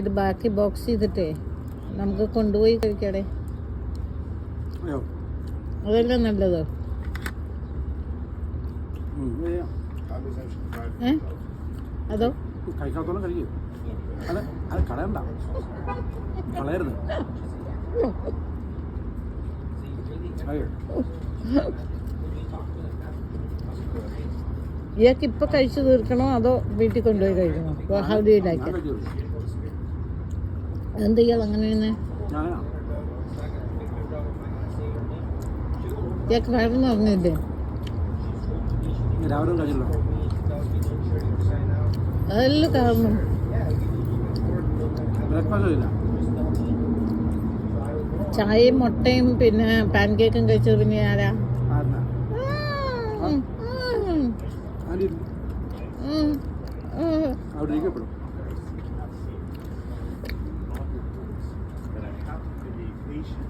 ഇത് ബാക്കി ബോക്സ് ചെയ്തിട്ടേ നമുക്ക് കൊണ്ടുപോയി കഴിക്കടേ. അതല്ലേ നല്ലത്? അതോ? കഴിക്കാത്തോളം കഴിക്കും. അല്ല അത് കളയണ്ട. കളയരുത്. അയ്യോ ഇയാൾക്ക് ഇപ്പൊ കഴിച്ചു തീർക്കണോ അതോ വീട്ടിൽ കൊണ്ടുപോയി കഴിക്കണോ? ഹൗ ഡു ലൈക്ക് എന്ത് ഇയാൾ അങ്ങനെ തന്നെ നിറഞ്ഞില്ലേ രാവിലെ കഴിച്ചല്ലോ അതെല്ലാം കാരണം ചായയും മുട്ടയും പിന്നെ പാൻ കേക്കും കഴിച്ചത് പിന്നെ ആരാ. അവിടെ ഇരിക്കപ്പെടും. більше.